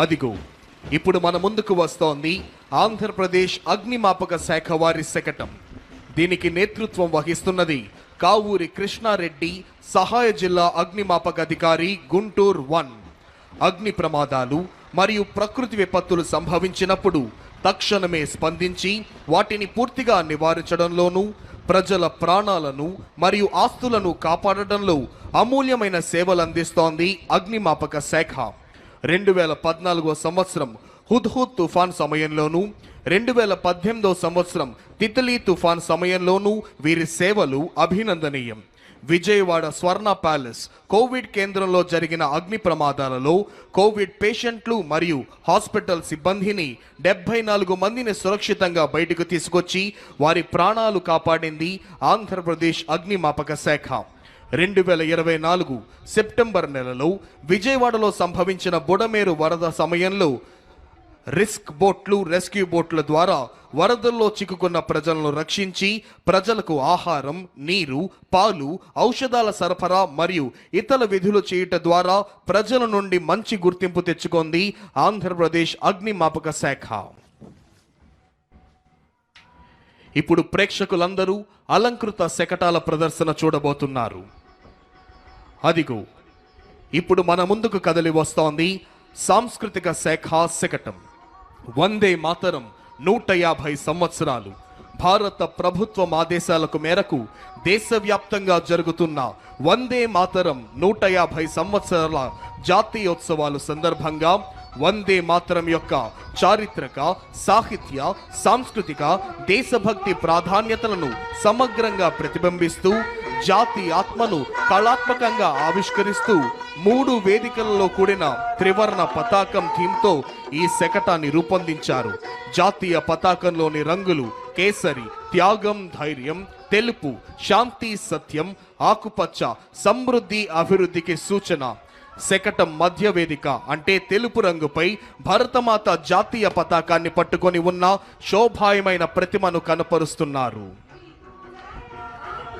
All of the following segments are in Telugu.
అదిగో ఇప్పుడు మన ముందుకు వస్తోంది ఆంధ్రప్రదేశ్ అగ్నిమాపక శాఖ వారి శకటం. దీనికి నేతృత్వం వహిస్తున్నది కావూరి కృష్ణారెడ్డి సహాయ జిల్లా అగ్నిమాపక అధికారి గుంటూరు వన్. అగ్ని ప్రమాదాలు మరియు ప్రకృతి విపత్తులు సంభవించినప్పుడు తక్షణమే స్పందించి వాటిని పూర్తిగా నివారించడంలోనూ ప్రజల ప్రాణాలను మరియు ఆస్తులను కాపాడడంలో అమూల్యమైన సేవలు అందిస్తోంది అగ్నిమాపక శాఖ. రెండు వేల పద్నాలుగో సంవత్సరం హుద్హుద్ తుఫాన్ సమయంలోనూ రెండు వేల పద్దెనిమిదో సంవత్సరం తిత్లీ తుఫాన్ సమయంలోనూ వీరి సేవలు అభినందనీయం. విజయవాడ స్వర్ణ ప్యాలెస్ కోవిడ్ కేంద్రంలో జరిగిన అగ్ని ప్రమాదాలలో కోవిడ్ పేషెంట్లు మరియు హాస్పిటల్ సిబ్బందిని డెబ్బై నాలుగు మందిని సురక్షితంగా బయటకు తీసుకొచ్చి వారి ప్రాణాలు కాపాడింది ఆంధ్రప్రదేశ్ అగ్నిమాపక శాఖ. రెండు వేల ఇరవై నాలుగు సెప్టెంబర్ నెలలో విజయవాడలో సంభవించిన బుడమేరు వరద సమయంలో రిస్క్ బోట్లు రెస్క్యూ బోట్ల ద్వారా వరదల్లో చిక్కుకున్న ప్రజలను రక్షించి ప్రజలకు ఆహారం నీరు పాలు ఔషధాల సరఫరా మరియు ఇతర విధులు చేయుట ద్వారా ప్రజల నుండి మంచి గుర్తింపు తెచ్చుకుంది ఆంధ్రప్రదేశ్ అగ్నిమాపక శాఖ. ఇప్పుడు ప్రేక్షకులందరూ అలంకృత శకటాల ప్రదర్శన చూడబోతున్నారు. అదిగో ఇప్పుడు మన ముందుకు కదలి వస్తోంది సాంస్కృతిక శాఖ శకటం. వందే మాతరం నూట యాభై సంవత్సరాలు. భారత ప్రభుత్వం ఆదేశాలకు మేరకు దేశవ్యాప్తంగా జరుగుతున్న వందే మాతరం నూట యాభై సంవత్సరాల జాతీయోత్సవాలు సందర్భంగా వందే మాతరం యొక్క చారిత్రక సాహిత్య సాంస్కృతిక దేశభక్తి ప్రాధాన్యతలను సమగ్రంగా ప్రతిబింబిస్తూ జాతి ఆత్మను కళాత్మకంగా ఆవిష్కరిస్తూ మూడు వేదికలలో కూడిన త్రివర్ణ పతాకం థీమ్తో ఈ శకటాన్ని రూపొందించారు. జాతీయ పతాకంలోని రంగులు కేసరి త్యాగం ధైర్యం తెలుపు శాంతి సత్యం ఆకుపచ్చ సమృద్ధి అభివృద్ధికి సూచన. శకటం మధ్య వేదిక అంటే తెలుపు రంగుపై భరతమాత జాతీయ పతాకాన్ని పట్టుకొని ఉన్న శోభాయమైన ప్రతిమను కనపరుస్తున్నారు.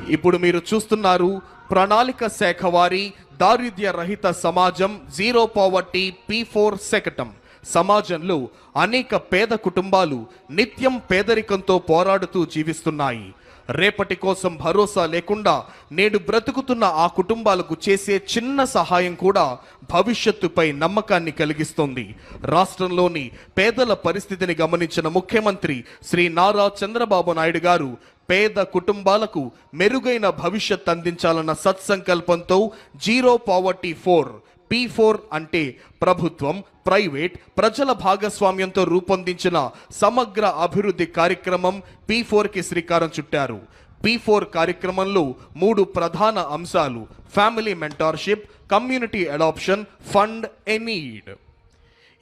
ఇప్పుడు మీరు చూస్తున్నారు ప్రణాళిక శాఖ వారి దారిద్ర్య రహిత సమాజం జీరో పావర్టీ పీ ఫోర్ శకటం. సమాజంలో అనేక పేద కుటుంబాలు నిత్యం పేదరికంతో పోరాడుతూ జీవిస్తున్నాయి. రేపటి కోసం భరోసా లేకుండా నేడు బ్రతుకుతున్న ఆ కుటుంబాలకు చేసే చిన్న సహాయం కూడా భవిష్యత్తుపై నమ్మకాన్ని కలిగిస్తుంది. రాష్ట్రంలోని పేదల పరిస్థితిని గమనించిన ముఖ్యమంత్రి శ్రీ నారా చంద్రబాబు నాయుడు గారు పేద కుటుంబాలకు మెరుగైన భవిష్యత్ అందించాలన్న సత్సంకల్పంతో zero poverty four P four అంటే ప్రభుత్వం ప్రైవేట్ ప్రజల భాగస్వామ్యంతో రూపొందించిన సమగ్ర అభివృద్ధి కార్యక్రమం పీ ఫోర్కి శ్రీకారం చుట్టారు. పీ ఫోర్ కార్యక్రమంలో మూడు ప్రధాన అంశాలు family mentorship community adoption fund ఎనీడ్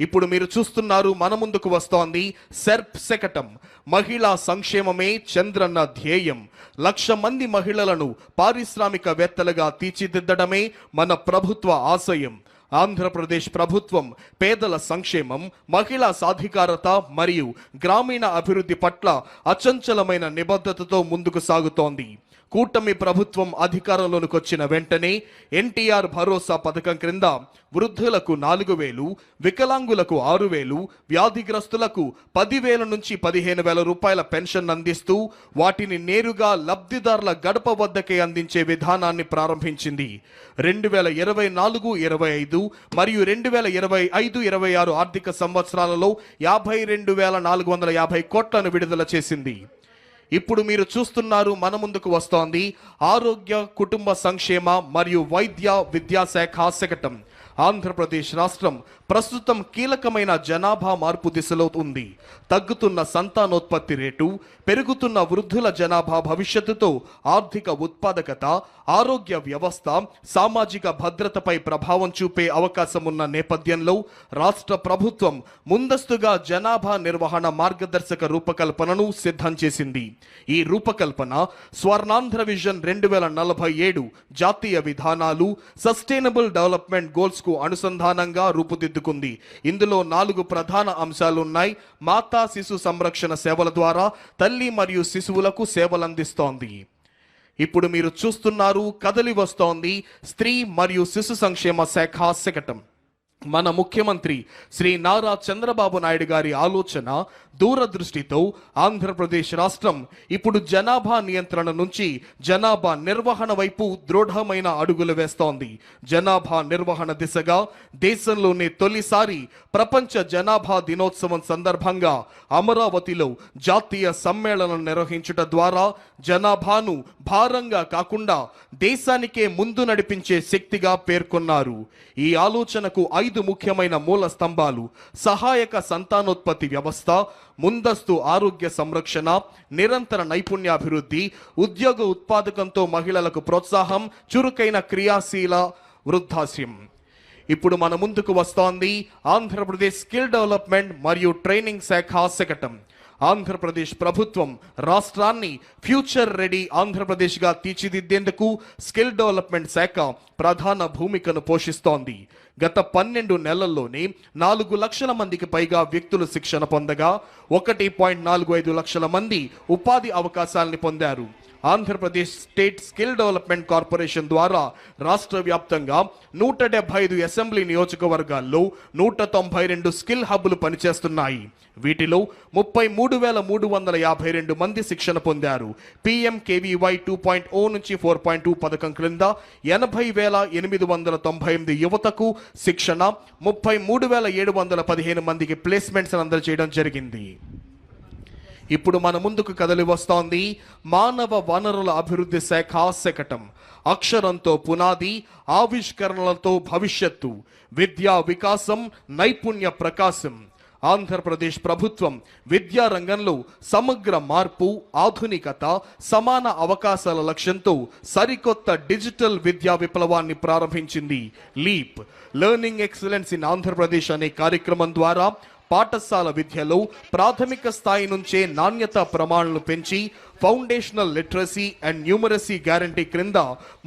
ఇప్పుడు మీరు చూస్తున్నారు మన ముందుకు వస్తోంది సెర్ప్ శకటం. మహిళా సంక్షేమమే చంద్రన్న ధ్యేయం. లక్ష మంది మహిళలను పారిశ్రామికవేత్తలుగా తీర్చిదిద్దడమే మన ప్రభుత్వ ఆశయం. ఆంధ్రప్రదేశ్ ప్రభుత్వం పేదల సంక్షేమం మహిళా సాధికారత మరియు గ్రామీణ అభివృద్ధి పట్ల అచంచలమైన నిబద్ధతతో ముందుకు సాగుతోంది. కూటమి ప్రభుత్వం అధికారంలోకి వచ్చిన వెంటనే ఎన్టీఆర్ భరోసా పథకం క్రింద వృద్ధులకు నాలుగు వేలు వికలాంగులకు ఆరు వేలు వ్యాధిగ్రస్తులకు పదివేల నుంచి పదిహేను వేల రూపాయల పెన్షన్ అందిస్తూ వాటిని నేరుగా లబ్ధిదారుల గడప వద్దకే అందించే విధానాన్ని ప్రారంభించింది. రెండు వేల ఇరవై నాలుగు ఇరవై ఐదు మరియు రెండు వేల ఇరవై ఐదు ఇరవై ఆరు ఆర్థిక సంవత్సరాలలో యాభై రెండు వేల నాలుగు వందల యాభై కోట్లను విడుదల చేసింది. ఇప్పుడు మీరు చూస్తున్నారు మన ముందుకు వస్తోంది ఆరోగ్య కుటుంబ సంక్షేమ మరియు వైద్య విద్యాశాఖ శకటం ఆంధ్రప్రదేశ్ రాష్ట్రం ప్రస్తుతం కీలకమైన జనాభా మార్పు దిశలో ఉంది. తగ్గుతున్న సంతానోత్పత్తి రేటు పెరుగుతున్న వృద్ధుల జనాభా భవిష్యత్తుతో ఆర్థిక ఉత్పాదకత ఆరోగ్య వ్యవస్థ సామాజిక భద్రతపై ప్రభావం చూపే అవకాశం ఉన్న నేపథ్యంలో రాష్ట్ర ప్రభుత్వం ముందస్తుగా జనాభా నిర్వహణ మార్గదర్శక రూపకల్పనను సిద్ధం చేసింది. ఈ రూపకల్పన స్వర్ణాంధ్ర విజన్ రెండు వేల నలభై ఏడు జాతీయ విధానాలు సస్టైనబుల్ డెవలప్మెంట్ గోల్స్కు అనుసంధానంగా రూపుదిద్దుకుంది. ఇందులో నాలుగు ప్రధాన అంశాలు ఉన్నాయి మాతా శిశు సంరక్షణ సేవల ద్వారా తల్లి మరియు శిశువులకు సేవలందిస్తోంది. ఇప్పుడు మీరు చూస్తున్నారు కదలి వస్తోంది స్త్రీ మరియు శిశు సంక్షేమ శాఖ శకటం. మన ముఖ్యమంత్రి శ్రీ నారా చంద్రబాబు నాయుడు గారి ఆలోచన దూరదృష్టితో ఆంధ్రప్రదేశ్ రాష్ట్రం ఇప్పుడు జనాభా నియంత్రణ నుంచి జనాభా నిర్వహణ వైపు దృఢమైన అడుగులు వేస్తోంది. జనాభా నిర్వహణ దిశగా దేశంలోనే తొలిసారి ప్రపంచ జనాభా దినోత్సవం సందర్భంగా అమరావతిలో జాతీయ సమ్మేళనం నిర్వహించుట ద్వారా జనాభాను భారంగా కాకుండా దేశానికే ముందు నడిపించే శక్తిగా పేర్కొన్నారు. ఈ ఆలోచనకు ఐదు ముఖ్యమైన మూల స్తంభాలు. సహాయక సంతానోత్పత్తి వ్యవస్థ ముందస్తు ఆరోగ్య సంరక్షణ నిరంతర నైపుణ్యాభివృద్ధి ఉద్యోగ ఉత్పాదకంతో మహిళలకు ప్రోత్సాహం చురుకైన క్రియాశీల వృద్ధాశ్యం. ఇప్పుడు మన ముందుకు వస్తోంది ఆంధ్రప్రదేశ్ స్కిల్ డెవలప్మెంట్ మరియు ట్రైనింగ్ శాఖ శకటం ఆంధ్రప్రదేశ్ ప్రభుత్వం రాష్ట్రాన్ని ఫ్యూచర్ రెడీ ఆంధ్రప్రదేశ్గా తీర్చిదిద్దేందుకు స్కిల్ డెవలప్మెంట్ శాఖ ప్రధాన భూమికను పోషిస్తోంది. గత పన్నెండు నెలల్లోనే నాలుగు లక్షల మందికి పైగా వ్యక్తులు శిక్షణ పొందగా ఒకటి పాయింట్ నాలుగు ఐదు లక్షల మంది ఉపాధి అవకాశాల్ని పొందారు. Andhra Pradesh state skill development corporation ద్వారా రాష్ట్ర వ్యాప్తంగా నూట డెబ్బై ఐదు అసెంబ్లీ నియోజకవర్గాల్లో నూట తొంభై రెండు స్కిల్ హబ్బులు పనిచేస్తున్నాయి. వీటిలో ముప్పై మూడు వేల మూడు వందల యాభై రెండు మంది శిక్షణ పొందారు. పిఎంకేవీవై టూ పాయింట్ ఓ నుంచి ఫోర్ పాయింట్ టూ పథకం క్రింద ఎనభై వేల ఎనిమిది వందల తొంభై ఎనిమిది యువతకు శిక్షణ ముప్పై మూడు వేల ఏడు వందల పదిహేను మందికి ప్లేస్మెంట్స్ అందజేయడం జరిగింది. ఇప్పుడు మన ముందుకు కదలి వస్తోంది మానవ వనరుల అభివృద్ధి శాఖ శకటం అక్షరంతో పునాది ఆవిష్కరణలతో భవిష్యత్తు. విద్యా వికాసం నైపుణ్య ప్రకాశం. ఆంధ్రప్రదేశ్ ప్రభుత్వం విద్యా రంగంలో సమగ్ర మార్పు ఆధునికత సమాన అవకాశాల లక్ష్యంతో సరికొత్త డిజిటల్ విద్యా విప్లవాన్ని ప్రారంభించింది leap. Learning excellence in Andhra Pradesh అనే కార్యక్రమం ద్వారా పాఠశాల విద్యలో ప్రాథమిక స్థాయి నుంచే నాణ్యత ప్రమాణాలు పెంచి foundational literacy and numeracy guarantee క్రింద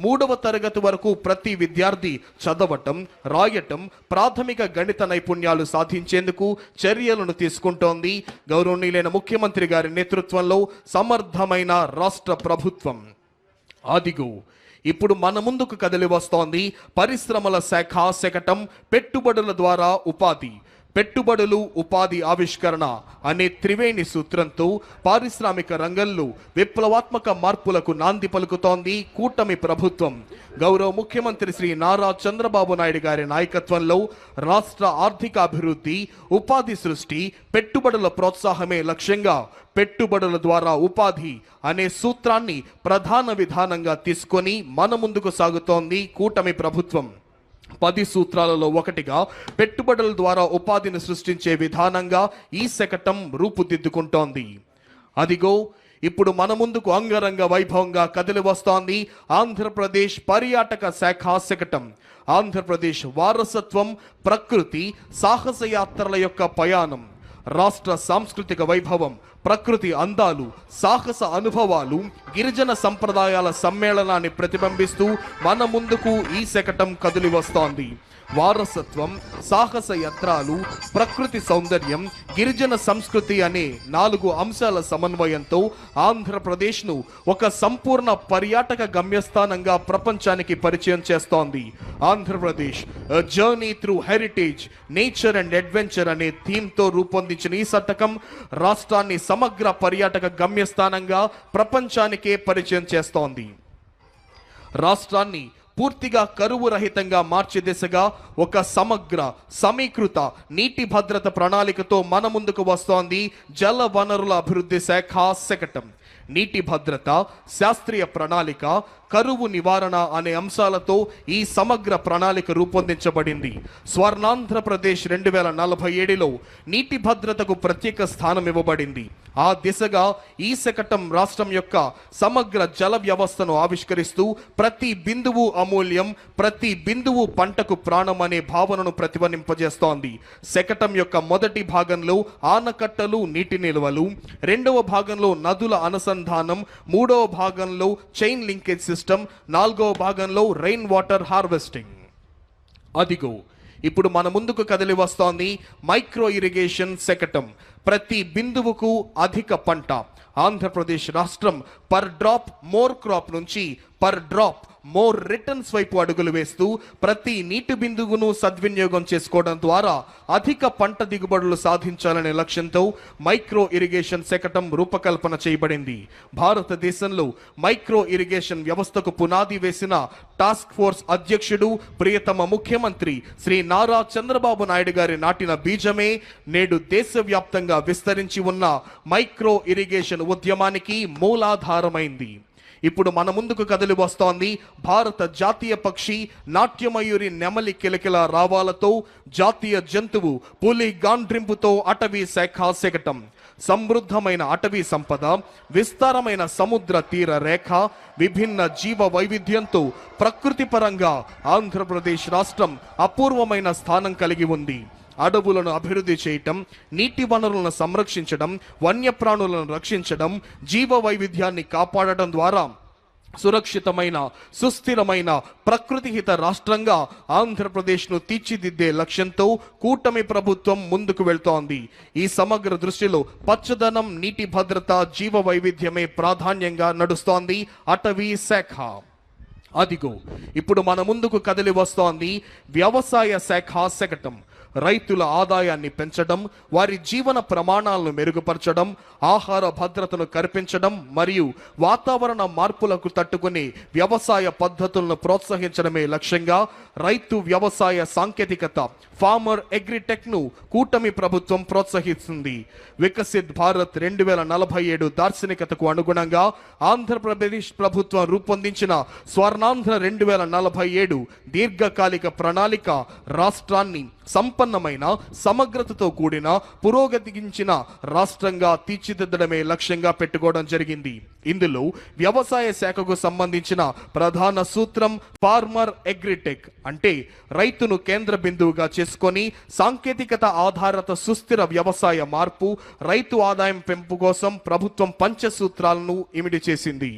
మూడవ తరగతి వరకు ప్రతి విద్యార్థి చదవటం రాయటం ప్రాథమిక గణిత నైపుణ్యాలు సాధించేందుకు చర్యలను తీసుకుంటోంది. గౌరవనీయులైన ముఖ్యమంత్రి గారి నేతృత్వంలో సమర్థమైన రాష్ట్ర ప్రభుత్వం. అదిగో ఇప్పుడు మన ముందుకు కదిలి వస్తోంది పరిశ్రమల శాఖ శకటం పెట్టుబడుల ద్వారా ఉపాధి. పెట్టుబడులు ఉపాధి ఆవిష్కరణ అనే త్రివేణి సూత్రంతో పారిశ్రామిక రంగంలో విప్లవాత్మక మార్పులకు నాంది పలుకుతోంది కూటమి ప్రభుత్వం. గౌరవ ముఖ్యమంత్రి శ్రీ నారా చంద్రబాబు నాయుడు గారి నాయకత్వంలో రాష్ట్ర ఆర్థిక అభివృద్ధి ఉపాధి సృష్టి పెట్టుబడుల ప్రోత్సాహమే లక్ష్యంగా పెట్టుబడుల ద్వారా ఉపాధి అనే సూత్రాన్ని ప్రధాన విధానంగా తీసుకొని మన ముందుకు సాగుతోంది కూటమి ప్రభుత్వం. పది సూత్రాలలో ఒకటిగా పెట్టుబడుల ద్వారా ఉపాధిని సృష్టించే విధానంగా ఈ శకటం రూపుదిద్దుకుంటోంది. అదిగో ఇప్పుడు మన ముందుకు అంగరంగ వైభవంగా కదిలి వస్తోంది ఆంధ్రప్రదేశ్ పర్యాటక శాఖ శకటం. ఆంధ్రప్రదేశ్ వారసత్వం ప్రకృతి సాహస యాత్రల యొక్క ప్రయాణం రాష్ట్ర సాంస్కృతిక వైభవం ప్రకృతి అందాలు సాహస అనుభవాలు గిరిజన సంప్రదాయాల సమ్మేళనాన్ని ప్రతిబింబిస్తూ మన ముందుకు ఈ శకటం కదిలి వస్తోంది. వారసత్వం సాహస యత్రాలు ప్రకృతి సౌందర్యం గిరిజన సంస్కృతి అనే నాలుగు అంశాల సమన్వయంతో ఆంధ్రప్రదేశ్ను ఒక సంపూర్ణ పర్యాటక గమ్యస్థానంగా ప్రపంచానికి పరిచయం చేస్తోంది. Andhra Pradesh journey through heritage nature and adventure అనే థీమ్తో రూపొందించిన ఈ శతకం రాష్ట్రాన్ని సమగ్ర పర్యాటక గమ్యస్థానంగా ప్రపంచానికే పరిచయం చేస్తోంది. రాష్ట్రాన్ని పూర్తిగా కరువు రహితంగా మార్చే దిశగా ఒక సమగ్ర సమీకృత నీటి భద్రత ప్రణాళికతో మన ముందుకు వస్తోంది జల వనరుల అభివృద్ధి శాఖ శకటం. నీటి భద్రత శాస్త్రీయ ప్రణాళిక కరువు నివారణ అనే అంశాలతో ఈ సమగ్ర ప్రణాళిక రూపొందించబడింది. స్వర్ణాంధ్రప్రదేశ్ రెండు వేల నలభై ఏడులో నీటి భద్రతకు ప్రత్యేక స్థానం ఇవ్వబడింది. ఆ దిశగా ఈ శకటం రాష్ట్రం యొక్క సమగ్ర జల వ్యవస్థను ఆవిష్కరిస్తూ ప్రతి బిందువు అమూల్యం ప్రతి బిందువు పంటకు ప్రాణం అనే భావనను ప్రతిధ్వనింపజేస్తోంది శకటం యొక్క మొదటి భాగంలో ఆనకట్టలు నీటి నిల్వలు రెండవ భాగంలో నదుల అనుసంధానం మూడవ భాగంలో చైన్ లింకేజ్ సిస్టమ్ నాలుగవ భాగంలో రెయిన్ వాటర్ హార్వెస్టింగ్ అదిగో ఇప్పుడు మన ముందుకు కదిలి వస్తోంది మైక్రో ఇరిగేషన్ శకటం. ప్రతి బిందువుకు అధిక పంట. ఆంధ్రప్రదేశ్ రాష్ట్రం పర్ డ్రాప్ మోర్ క్రాప్ నుంచి పర్ డ్రాప్ మోర్ రిటర్న్స్ వైపు అడుగులు వేస్తూ ప్రతి నీటి బిందువును సద్వినియోగం చేసుకోవడం ద్వారా అధిక పంట దిగుబడులు సాధించాలనే లక్ష్యంతో మైక్రో ఇరిగేషన్ శకటం రూపకల్పన చేయబడింది. భారతదేశంలో మైక్రో ఇరిగేషన్ వ్యవస్థకు పునాది వేసిన టాస్క్ ఫోర్స్ అధ్యక్షుడు ప్రియతమ ముఖ్యమంత్రి శ్రీ నారా చంద్రబాబు నాయుడు గారి నాటిన బీజమే నేడు దేశవ్యాప్తంగా విస్తరించి ఉన్న మైక్రో ఇరిగేషన్ ఉద్యమానికి మూలాధారమైంది. ఇప్పుడు మన ముందుకు కదిలి వస్తోంది భారత జాతీయ పక్షి నాట్యమయూరి నెమలి కిలకిల రావాలతో జాతీయ జంతువు పులి గాండ్రింపుతో అటవీ శాఖ శకటం సమృద్ధమైన అటవీ సంపద విస్తారమైన సముద్ర తీర రేఖ విభిన్న జీవ వైవిధ్యంతో ప్రకృతి పరంగా ఆంధ్రప్రదేశ్ రాష్ట్రం అపూర్వమైన స్థానం కలిగి ఉంది. అడవులను అభివృద్ధి చేయటం నీటి వనరులను సంరక్షించడం వన్యప్రాణులను రక్షించడం జీవ వైవిధ్యాన్ని కాపాడటం ద్వారా సురక్షితమైన సుస్థిరమైన ప్రకృతిహిత రాష్ట్రంగా ఆంధ్రప్రదేశ్ను తీర్చిదిద్దే లక్ష్యంతో కూటమి ప్రభుత్వం ముందుకు వెళ్తోంది. ఈ సమగ్ర దృష్టిలో పచ్చదనం నీటి భద్రత జీవ వైవిధ్యమే ప్రాధాన్యంగా నడుస్తోంది అటవీ శాఖ. అదిగో ఇప్పుడు మన ముందుకు కదిలి వస్తోంది వ్యవసాయ శాఖ శకటం. రైతుల ఆదాయాన్ని పెంచడం వారి జీవన ప్రమాణాలను మెరుగుపరచడం ఆహార భద్రతను కల్పించడం మరియు వాతావరణ మార్పులకు తట్టుకుని వ్యవసాయ పద్ధతులను ప్రోత్సహించడమే లక్ష్యంగా రైతు వ్యవసాయ సాంకేతికత ఫార్మర్ అగ్రిటెక్ను కూటమి ప్రభుత్వం ప్రోత్సహిస్తుంది. వికసిత్ భారత్ రెండు వేల నలభై ఏడు దార్శనికతకు అనుగుణంగా ఆంధ్రప్రదేశ్ ప్రభుత్వం రూపొందించిన స్వర్ణాంధ్ర రెండు వేల నలభై ఏడు దీర్ఘకాలిక ప్రణాళిక రాష్ట్రాన్ని సంపన్నమైన సమగ్రతతో కూడిన పురోగతిగించిన రాష్ట్రంగా తీర్చిదిద్దడమే లక్ష్యంగా పెట్టుకోవడం జరిగింది. ఇందులో వ్యవసాయ శాఖకు సంబంధించిన ప్రధాన సూత్రం ఫార్మర్ అగ్రిటెక్. అంటే రైతును కేంద్ర బిందువుగా చేసుకొని సాంకేతికత ఆధారిత సుస్థిర వ్యవసాయ మార్పు రైతు ఆదాయం పెంపు కోసం ప్రభుత్వం పంచసూత్రాలను ఇమిడి చేసింది.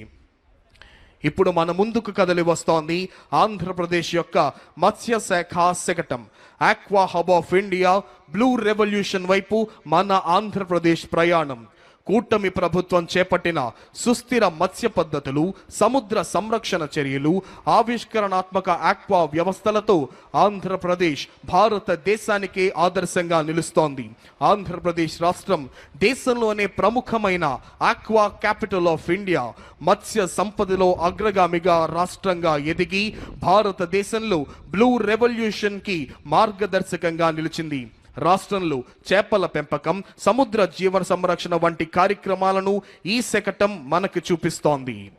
ఇప్పుడు మన ముందుకు కదలి వస్తోంది ఆంధ్రప్రదేశ్ యొక్క మత్స్య శాఖ శకటం. Aqua hub of India blue revolution వైపు మన ఆంధ్రప్రదేశ్ ప్రయాణం. కూటమి ప్రభుత్వం చేపట్టిన సుస్థిర మత్స్య పద్ధతులు సముద్ర సంరక్షణ చర్యలు ఆవిష్కరణాత్మక ఆక్వా వ్యవస్థలతో ఆంధ్రప్రదేశ్ భారతదేశానికే ఆదర్శంగా నిలుస్తోంది. ఆంధ్రప్రదేశ్ రాష్ట్రం దేశంలోనే ప్రముఖమైన ఆక్వా క్యాపిటల్ ఆఫ్ ఇండియా మత్స్య సంపదలో అగ్రగామిగా రాష్ట్రంగా ఎదిగి భారతదేశంలో బ్లూ రెవల్యూషన్కి మార్గదర్శకంగా నిలిచింది. రాష్ట్రంలో చేపల పెంపకం సముద్ర జీవన సంరక్షణ వంటి కార్యక్రమాలను ఈ శకటం మనకు చూపిస్తోంది.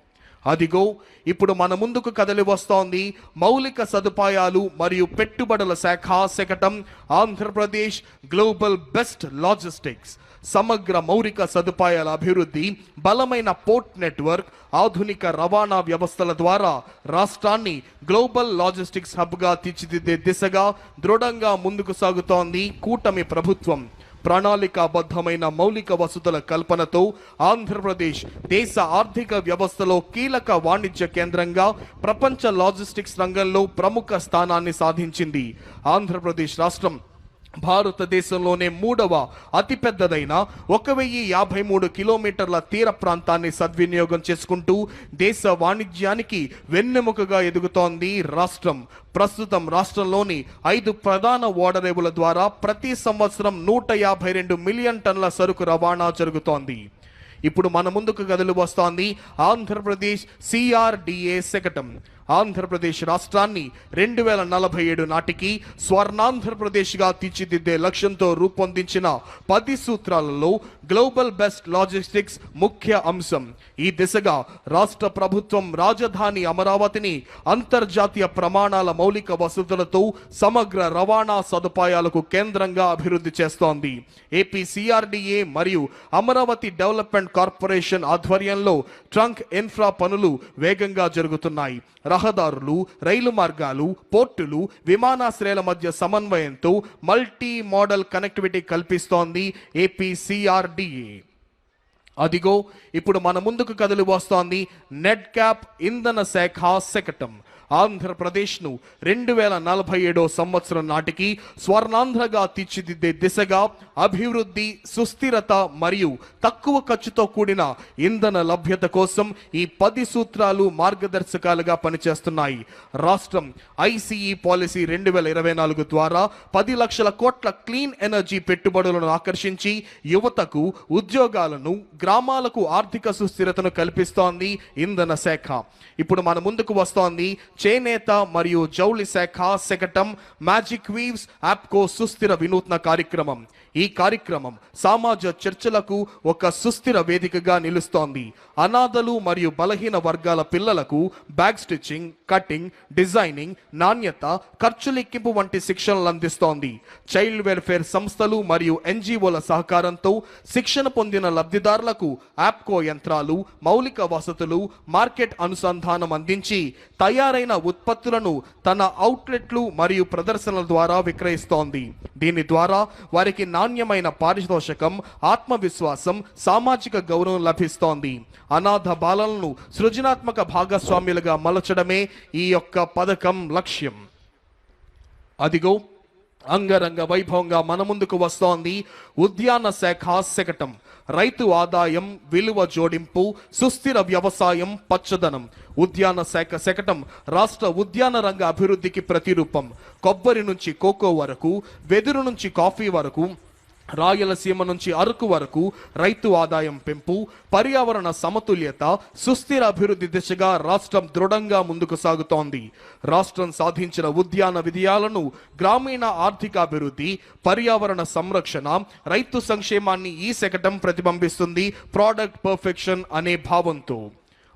అదిగో ఇప్పుడు మన ముందుకు కదలి వస్తోంది మౌలిక సదుపాయాలు మరియు పెట్టుబడుల శాఖ శకటం ఆంధ్రప్రదేశ్ గ్లోబల్ బెస్ట్ లాజిస్టిక్స్ సమగ్ర మౌలిక సదుపాయాల అభివృద్ధి బలమైన పోర్ట్ నెట్వర్క్ ఆధునిక రవాణా వ్యవస్థల ద్వారా రాష్ట్రాన్ని గ్లోబల్ లాజిస్టిక్స్ హబ్గా తీర్చిదిద్దే దిశగా దృఢంగా ముందుకు సాగుతోంది కూటమి ప్రభుత్వం. ప్రణాళికాబద్ధమైన మౌలిక వసతుల కల్పనతో ఆంధ్రప్రదేశ్ దేశ ఆర్థిక వ్యవస్థలో కీలక వాణిజ్య కేంద్రంగా ప్రపంచ లాజిస్టిక్స్ రంగంలో ప్రముఖ స్థానాన్ని సాధించింది. ఆంధ్రప్రదేశ్ రాష్ట్రం భారతదేశంలోనే మూడవ అతిపెద్దదైన ఒక వెయ్యి యాభై మూడు కిలోమీటర్ల తీర ప్రాంతాన్ని సద్వినియోగం చేసుకుంటూ దేశ వాణిజ్యానికి వెన్నెముకగా ఎదుగుతోంది రాష్ట్రం. ప్రస్తుతం రాష్ట్రంలోని ఐదు ప్రధాన ఓడరేవుల ద్వారా ప్రతి సంవత్సరం నూట యాభై రెండు మిలియన్ టన్నుల సరుకు రవాణా జరుగుతోంది. ఇప్పుడు మన ముందుకు కదులు వస్తోంది ఆంధ్రప్రదేశ్ సిఆర్డిఏ శకటం. ఆంధ్రప్రదేశ్ రాష్ట్రాన్ని రెండు వేల నలభై ఏడు నాటికి స్వర్ణాంధ్రప్రదేశ్గా తీర్చిదిద్దే లక్ష్యంతో రూపొందించిన పది సూత్రాలలో గ్లోబల్ బెస్ట్ లాజిస్టిక్స్ ముఖ్య అంశం. ఈ దిశగా రాష్ట్ర ప్రభుత్వం రాజధాని అమరావతిని అంతర్జాతీయ ప్రమాణాల మౌలిక వసతులతో సమగ్ర రవాణా సదుపాయాలకు కేంద్రంగా అభివృద్ధి చేస్తోంది. ఏపీ సిఆర్డిఏ మరియు అమరావతి డెవలప్మెంట్ కార్పొరేషన్ ఆధ్వర్యంలో ట్రంక్ ఇన్ఫ్రా పనులు వేగంగా జరుగుతున్నాయి. రహదారులు రైలు మార్గాలు పోర్టులు విమానాశ్రయాల మధ్య సమన్వయంతో మల్టీ మోడల్ కనెక్టివిటీ కల్పిస్తోంది ఏపీసీఆర్డీఏ అదిగో ఇప్పుడు మన ముందుకు కదిలి వస్తోంది నెట్ క్యాప్ ఇంధన శాఖ శకటం. ఆంధ్రప్రదేశ్ను రెండు వేల నలభై ఏడో సంవత్సరం నాటికి స్వర్ణాంధ్రగా తీర్చిదిద్దే దిశగా అభివృద్ధి సుస్థిరత మరియు తక్కువ ఖర్చుతో కూడిన ఇంధన లభ్యత కోసం ఈ పది సూత్రాలు మార్గదర్శకాలుగా పనిచేస్తున్నాయి. రాష్ట్రం ఐసీఈ పాలసీ రెండు వేల ఇరవై నాలుగు ద్వారా పది లక్షల కోట్ల క్లీన్ ఎనర్జీ పెట్టుబడులను ఆకర్షించి యువతకు ఉద్యోగాలను గ్రామాలకు ఆర్థిక సుస్థిరతను కల్పిస్తోంది ఇంధన శాఖ. ఇప్పుడు మన ముందుకు వస్తోంది చేనేత మరియు జౌళి శాఖ శకటం మ్యాజిక్ వీవ్స్ యాప్కో సుస్థిర వినూత్న కార్యక్రమం. ఈ కార్యక్రమం సామాజ చర్చలకు ఒక సుస్థిర వేదికగా నిలుస్తోంది. అనాథలు మరియు బలహీన వర్గాల పిల్లలకు బ్యాగ్ స్టిచ్చింగ్ కటింగ్ డిజైనింగ్ నాణ్యత ఖర్చు లెక్కింపు వంటి శిక్షణలు అందిస్తోంది. చైల్డ్ వెల్ఫేర్ సంస్థలు మరియు ఎన్జిఓల సహకారంతో శిక్షణ పొందిన లబ్ధిదారులకు యాప్కో యంత్రాలు మౌలిక వసతులు మార్కెట్ అనుసంధానం అందించి తయారైన ఉత్పత్తులను తన అవుట్లెట్లు మరియు ప్రదర్శనల ద్వారా విక్రయిస్తోంది. దీని ద్వారా వారికి నాణ్యమైన పారితోషకం ఆత్మవిశ్వాసం సామాజిక గౌరవం లభిస్తోంది. అనాథ బాలలను సృజనాత్మక భాగస్వామ్యులుగా మలచడమే ఈ యొక్క పథకం లక్ష్యం. అదిగో అంగరంగ వైభవంగా మన ముందుకు వస్తోంది ఉద్యాన శాఖ శకటం. రైతు ఆదాయం విలువ జోడింపు సుస్థిర వ్యవసాయం పచ్చదనం. ఉద్యాన శాఖ శకటం రాష్ట్ర ఉద్యాన రంగ అభివృద్ధికి ప్రతిరూపం. కొబ్బరి నుంచి కోకో వరకు వెదురు నుంచి కాఫీ వరకు రాయలసీమ నుంచి అరకు వరకు రైతు ఆదాయం పెంపు పర్యావరణ సమతుల్యత సుస్థిర అభివృద్ధి దిశగా రాష్ట్రం దృఢంగా ముందుకు సాగుతోంది. రాష్ట్రం సాధించిన ఉద్యాన విజయాలను గ్రామీణ ఆర్థిక అభివృద్ధి పర్యావరణ సంరక్షణ రైతు సంక్షేమాన్ని ఈ శకటం ప్రతిబింబిస్తుంది. ప్రోడక్ట్ పర్ఫెక్షన్ అనే భావంతో.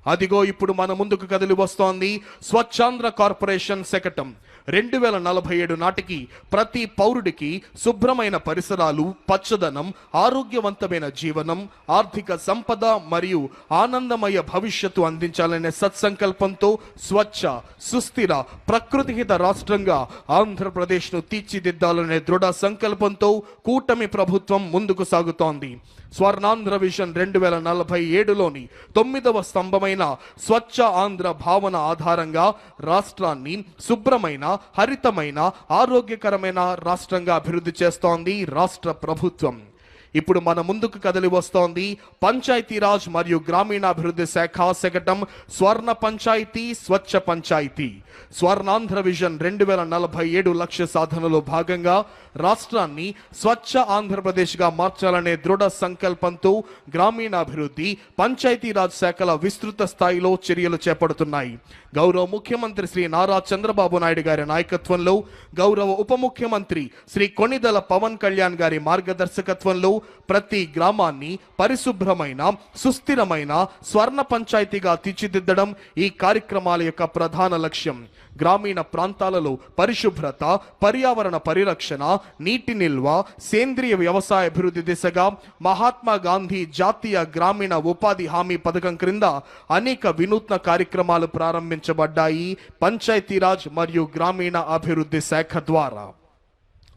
అదిగో ఇప్పుడు మన ముందుకు కదిలి వస్తోంది స్వచ్ఛాంధ్ర కార్పొరేషన్ శకటం. రెండు వేల నలభై ఏడు నాటికి ప్రతి పౌరుడికి శుభ్రమైన పరిసరాలు పచ్చదనం ఆరోగ్యవంతమైన జీవనం ఆర్థిక సంపద మరియు ఆనందమయ భవిష్యత్తు అందించాలనే సత్సంకల్పంతో స్వచ్ఛ సుస్థిర ప్రకృతిహిత రాష్ట్రంగా ఆంధ్రప్రదేశ్ను తీర్చిదిద్దాలనే దృఢ సంకల్పంతో కూటమి ప్రభుత్వం ముందుకు సాగుతోంది. స్వర్ణాంధ్ర విజన్ రెండు వేల నలభై ఏడులోని తొమ్మిదవ స్తంభమైన స్వచ్ఛ ఆంధ్ర భావన ఆధారంగా రాష్ట్రాన్ని శుభ్రమైన హరితమైన ఆరోగ్యకరమైన రాష్ట్రంగా అభివృద్ధి చేస్తోంది రాష్ట్ర ప్రభుత్వం. ఇప్పుడు మన ముందుకు కదిలి వస్తోంది పంచాయతీరాజ్ మరియు గ్రామీణాభివృద్ధి శాఖ శకటం స్వర్ణ పంచాయతీ స్వచ్ఛ పంచాయతీ. స్వర్ణాంధ్ర విజన్ రెండు వేల నలభై ఏడు లక్ష్య సాధనలో భాగంగా రాష్ట్రాన్ని స్వచ్ఛ ఆంధ్రప్రదేశ్గా మార్చాలనే దృఢ సంకల్పంతో గ్రామీణాభివృద్ధి పంచాయతీరాజ్ శాఖల విస్తృత స్థాయిలో చర్యలు చేపడుతున్నాయి. గౌరవ ముఖ్యమంత్రి శ్రీ నారా చంద్రబాబు నాయుడు గారి నాయకత్వంలో గౌరవ ఉప ముఖ్యమంత్రి శ్రీ కొణిదల పవన్ కళ్యాణ్ గారి మార్గదర్శకత్వంలో ప్రతి గ్రామాన్ని పరిశుభ్రమైన సుస్థిరమైన స్వర్ణ పంచాయతీగా తీర్చిదిద్దడం ఈ కార్యక్రమాల యొక్క ప్రధాన లక్ష్యం. గ్రామీణ ప్రాంతాలలో పరిశుభ్రత పర్యావరణ పరిరక్షణ నీటి నిల్వ సేంద్రియ వ్యవసాయ అభివృద్ధి దిశగా మహాత్మా గాంధీ జాతీయ గ్రామీణ ఉపాధి హామీ పథకం క్రింద అనేక వినూత్న కార్యక్రమాలు ప్రారంభించబడ్డాయి. పంచాయతీరాజ్ మరియు గ్రామీణ అభివృద్ధి శాఖ ద్వారా.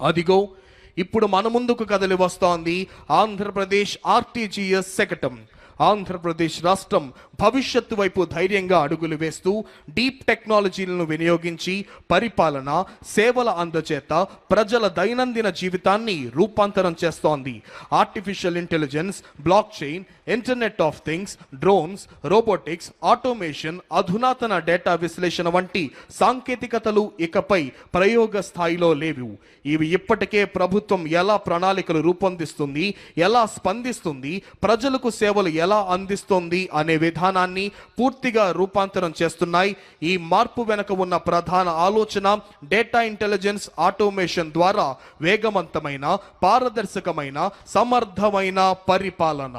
అదిగో ఇప్పుడు మన ముందుకు కదలి వస్తోంది ఆంధ్రప్రదేశ్ ఆర్టీజీఎస్ శకటం. ఆంధ్రప్రదేశ్ రాష్ట్రం భవిష్యత్తు వైపు ధైర్యంగా అడుగులు వేస్తూ డీప్ టెక్నాలజీలను వినియోగించి పరిపాలన సేవల అందచేత ప్రజల దైనందిన జీవితాన్ని రూపాంతరం చేస్తోంది. Artificial intelligence block chain internet of things drones robotics automation అధునాతన డేటా విశ్లేషణ వంటి సాంకేతికతలు ఇకపై ప్రయోగ స్థాయిలో లేవు. ఇవి ఇప్పటికే ప్రభుత్వం ఎలా ప్రణాళికలు రూపొందిస్తుంది ఎలా స్పందిస్తుంది ప్రజలకు సేవలు ఎలా అందిస్తుంది అనే విధానం విధానాన్ని పూర్తిగా రూపాంతరం చేస్తున్నాయి. ఈ మార్పు వెనుక ఉన్న ప్రధాన ఆలోచన డేటా ఇంటెలిజెన్స్ ఆటోమేషన్ ద్వారా వేగవంతమైన పారదర్శకమైన సమర్థమైన పరిపాలన.